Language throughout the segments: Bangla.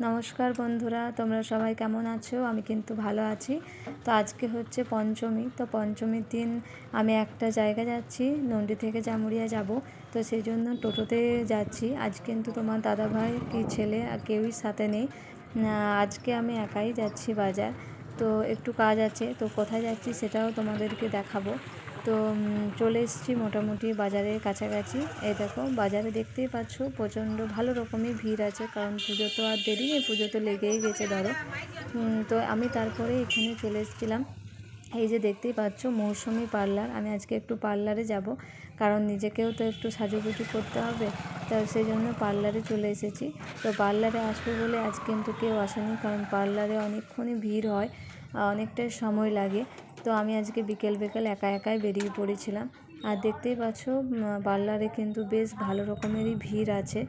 নমস্কার বন্ধুরা, তোমরা সবাই কেমন আছো? আমি কিন্তু ভালো আছি। তো আজকে হচ্ছে পঞ্চমী। তো পঞ্চমীর দিন আমি একটা জায়গা যাচ্ছি নন্ডি থেকে জামুরিয়া যাব। তো সেই জন্য টোটোতে যাচ্ছি। আজ কিন্তু তোমার দাদা ভাই কি ছেলে আর কেউই সাথে নেই। আজকে আমি একাই যাচ্ছি বাজার। তো একটু কাজ আছে। তো কোথায় যাচ্ছি সেটাও তোমাদেরকে দেখাবো। তো চলে এসেছি মোটামুটি বাজারের কাছাকাছি। এই দেখো, বাজারে দেখতেই পাচ্ছ প্রচণ্ড ভালো রকমই ভিড় আছে, কারণ পুজো তো আর দেরি নেই, পুজো তো লেগেই গেছে, ধরো। তো আমি তারপরে এখানে চলে এসেছিলাম। এই যে দেখতেই পাচ্ছ মৌসুমি পার্লার, আমি আজকে একটু পার্লারে যাব, কারণ নিজেকেও তো একটু সাজুগুজু করতে হবে, তো সেই জন্য পার্লারে চলে এসেছি। তো পার্লারে আসব বলে আজ কিন্তু কেউ আসেনি, কারণ পার্লারে অনেকক্ষণই ভিড় হয়, অনেকটাই সময় লাগে। তো আমি আজকে বিকেল বিকেল একা একাই বেরিয়ে পড়েছিলাম। আর দেখতেই পাচ্ছ পার্লারে কিন্তু বেশ ভালো রকমেরই ভিড় আছে।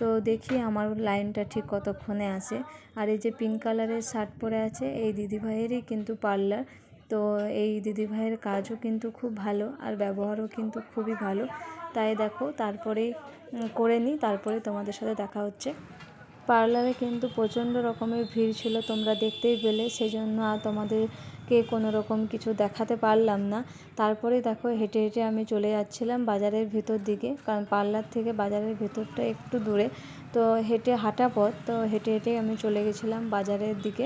তো দেখি আমার লাইনটা ঠিক কতক্ষণে আসে আর এই যে পিঙ্ক কালারের শার্ট পরে আছে, এই দিদিভাইয়েরই কিন্তু পার্লার। তো এই দিদিভাইয়ের কাজও কিন্তু খুব ভালো আর ব্যবহারও কিন্তু খুবই ভালো। তাই দেখো, তারপরেই করে নিই, তারপরে তোমাদের সাথে দেখা হচ্ছে। পার্লারে কিন্তু প্রচণ্ড রকমের ভিড় ছিল, তোমরা দেখতেই পেলে। সেই জন্য আর তোমাদেরকে কোনো রকম কিছু দেখাতে পারলাম না। তারপরে দেখো, হেঁটে হেঁটে আমি চলে যাচ্ছিলাম বাজারের ভিতর দিকে, কারণ পার্লার থেকে বাজারের ভিতরটা একটু দূরে। তো হেঁটে হাঁটা পথ, তো হেঁটে হেঁটে আমি চলে গেছিলাম বাজারের দিকে।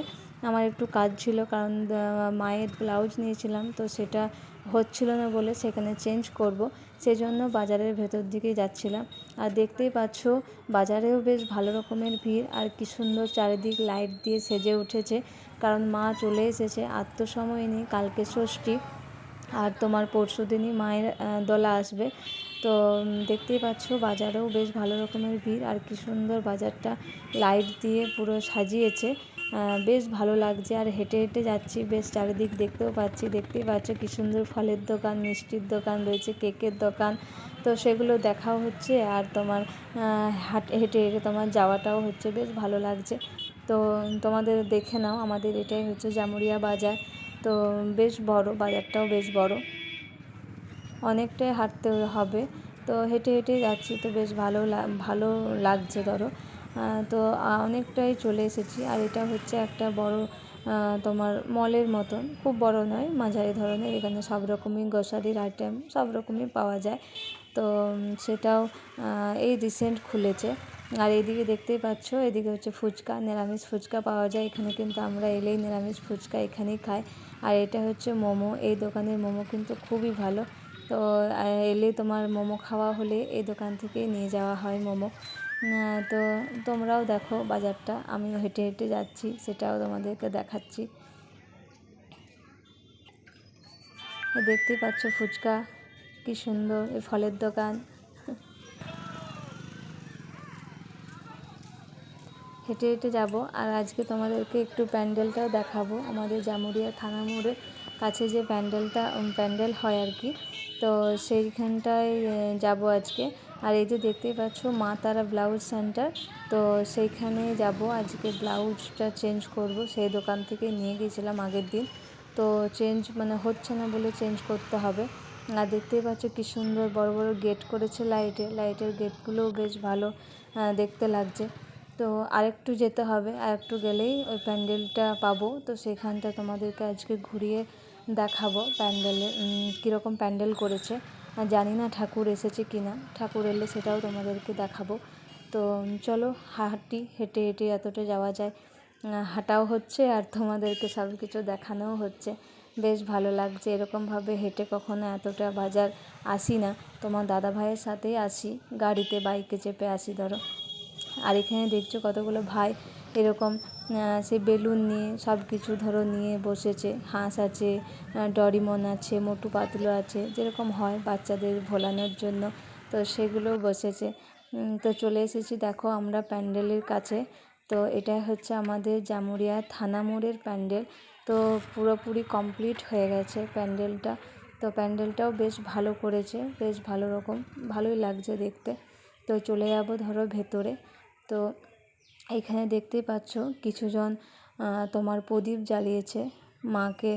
আমার একটু কাজ ছিল, কারণ মায়ের ব্লাউজ নিয়েছিলাম, তো সেটা হচ্ছিল না বলে সেখানে চেঞ্জ করব। সেজন্য বাজারের ভেতর দিকেই যাচ্ছিলাম। আর দেখতেই পাচ্ছ, বাজারেও বেশ ভালো রকমের ভিড়। আর কি সুন্দর চারিদিক লাইট দিয়ে সেজে উঠেছে। কারণ মা চলে এসেছে, আত্মসময় নেই, কালকে ষষ্ঠী। আর তোমার পরশু দিনই মায়ের দোলা আসবে। তো দেখতেই পাচ্ছ বাজারেও বেশ ভালো রকমের ভিড়। আর কি সুন্দর বাজারটা লাইট দিয়ে পুরো সাজিয়েছে। বেশ ভালো লাগছে। আর হেঁটে হেঁটে যাচ্ছি, বেশ চারিদিক দেখতেও পাচ্ছি। দেখতেই পাচ্ছ কী সুন্দর ফলের দোকান, মিষ্টির দোকান রয়েছে, কেকের দোকান। তো সেগুলো দেখাও হচ্ছে। আর তোমার হাঁটে, হেঁটে হেঁটে তোমার যাওয়াটাও হচ্ছে, বেশ ভালো লাগছে। তো তোমাদের দেখে নাও। আমাদের এটাই হচ্ছে জামুরিয়া বাজার। তো, বেশ বড়, বাজারটাও বেশ বড়। অনেকটাই হাঁটতে হবে। তো হেঁটে হেঁটে যাচ্ছি তো বেশ ভালো ভালো লাগছে ধরো। তো অনেকটাই চলে এসেছি। আর এটা হচ্ছে একটা বড় তোমার মলের মতন। খুব বড় নয়, মাঝারি ধরনের। এখানে সব রকমই গ্রসারির আইটেম সব রকমই পাওয়া যায়। তো সেটাও এই রিসেন্ট খুলেছে। আর এইদিকে দেখতেই পাচ্ছ, এদিকে হচ্ছে ফুচকা, নিরামিষ ফুচকা পাওয়া যায়। এখানে কিন্তু আমরা এলেই নিরামিষ ফুচকা এখানেই খাই। আর এটা হচ্ছে মোমো। এই দোকানের মোমো কিন্তু খুবই ভালো। তো এলে তোমার মোমো খাওয়া হলে এই দোকান থেকে নিয়ে যাওয়া হয় মোমো। তো তোমরাও দেখো বাজারটা আমি হেঁটে হেঁটে যাচ্ছি, সেটাও তোমাদেরকে দেখাচ্ছি। দেখতেই পাচ্ছ ফুচকা, কি সুন্দর এই ফলের দোকান। হেঁটে হেঁটে যাব। আর আজকে তোমাদেরকে একটু প্যান্ডেলটাও দেখাবো। আমাদের জামুরিয়া থানা মোড়ের কাছে যে প্যান্ডেলটা প্যান্ডেল হয় আর কি। তো সেইখানটায় যাব আজকে। আর এই যে দেখতেই পাচ্ছ, মা তারা ব্লাউজ সেন্টার। তো সেইখানে যাব। আজকে ব্লাউজটা চেঞ্জ করব। সেই দোকান থেকে নিয়ে গিয়েছিলাম আগের দিন। তো চেঞ্জ মানে হচ্ছে না বলে চেঞ্জ করতে হবে। আর দেখতেই পাচ্ছ কী সুন্দর বড় বড় গেট করেছে লাইটে লাইটের গেটগুলোও বেশ ভালো দেখতে লাগছে। তো আরেকটু যেতে হবে, আরেকটু গেলেই ওই প্যান্ডেলটা পাবো। তো সেখানটা তোমাদেরকে আজকে ঘুরিয়ে দেখাবো প্যান্ডেলে কীরকম প্যান্ডেল করেছে। জানি না ঠাকুর এসেছে কি না ঠাকুর এলে সেটাও তোমাদেরকে দেখাবো। তো চলো হাঁটি, হেঁটে হেঁটে এতটা যাওয়া যায়। হাঁটাও হচ্ছে আর তোমাদেরকে সব কিছু দেখানোও হচ্ছে। বেশ ভালো লাগছে, এরকমভাবে হেঁটে কখনো এতটা বাজার আসি না। তোমার দাদা ভাইয়ের সাথেই আসি, গাড়িতে বাইকে চেপে আসি, ধরো। আর এখানে দেখছ কতগুলো ভাই। এরকম সে বেলুন নিয়ে সব কিছু ধরো নিয়ে বসেছে। হাঁস আছে ডরিমন আছে, মোটু পাতলু আছে, যেরকম হয় বাচ্চাদের ভোলানোর জন্য। তো সেগুলোও বসেছে। তো চলে এসেছি দেখো আমরা প্যান্ডেলের কাছে। তো এটা হচ্ছে আমাদের জামুরিয়া থানা মোড়ের প্যান্ডেল। তো পুরোপুরি কমপ্লিট হয়ে গেছে প্যান্ডেলটা। তো প্যান্ডেলটাও বেশ ভালো করেছে, বেশ ভালো রকম, ভালোই লাগছে দেখতে। তো চলে যাব ধরো ভেতরে। তো এখানে দেখতেই পাচ্ছ কিছুজন তোমার প্রদীপ জ্বালিয়েছে। মাকে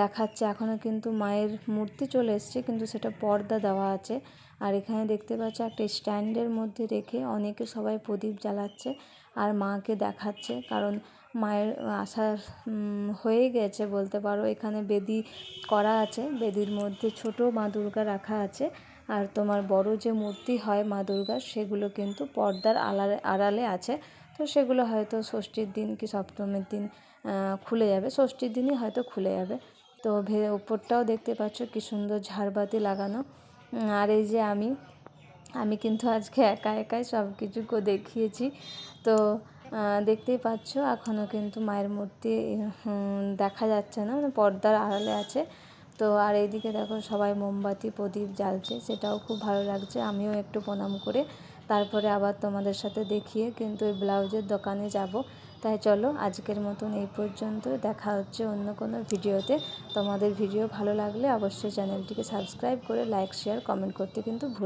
দেখাচ্ছে। এখনও কিন্তু মায়ের মূর্তি চলে এসছে, কিন্তু সেটা পর্দা দেওয়া আছে। আর এখানে দেখতে পাচ্ছ একটা স্ট্যান্ডের মধ্যে রেখে অনেকে সবাই প্রদীপ জ্বালাচ্ছে আর মাকে দেখাচ্ছে। কারণ মায়ের আসার হয়ে গেছে বলতে পারো। এখানে বেদি করা আছে। বেদির মধ্যে ছোট মা দুর্গা রাখা আছে। আর তোমার বড় যে মূর্তি হয় মা দুর্গার, সেগুলো কিন্তু পর্দার আড়ালে আড়ালে আছে। তো সেগুলো হয়তো ষষ্ঠীর দিন কি সপ্তমীর দিন খুলে যাবে। ষষ্ঠীর দিনই হয়তো খুলে যাবে। তো ভে, ওপরটাও দেখতে পাচ্ছ কি সুন্দর ঝাড়বাতি লাগানো। আর এই যে আমি আমি কিন্তু আজকে একা একাই সব কিছু দেখিয়েছি। তো দেখতেই পাচ্ছ এখনও কিন্তু মায়ের মূর্তি দেখা যাচ্ছে না। মানে পর্দার আড়ালে আছে। তো আর এইদিকে দেখো সবাই মোমবাতি, প্রদীপ জ্বালছে, সেটাও খুব ভালো লাগছে। আমিও একটু প্রণাম করে তারপরে আবার তোমাদের সাথে দেখিয়ে কিন্তু ওই ব্লাউজের দোকানে যাব। তাই চলো আজকের মতন এই পর্যন্ত, দেখা হচ্ছে অন্য কোনো ভিডিওতে। তোমাদের ভিডিও ভালো লাগলে অবশ্যই চ্যানেলটিকে সাবস্ক্রাইব করে লাইক, শেয়ার, কমেন্ট করতে কিন্তু ভুল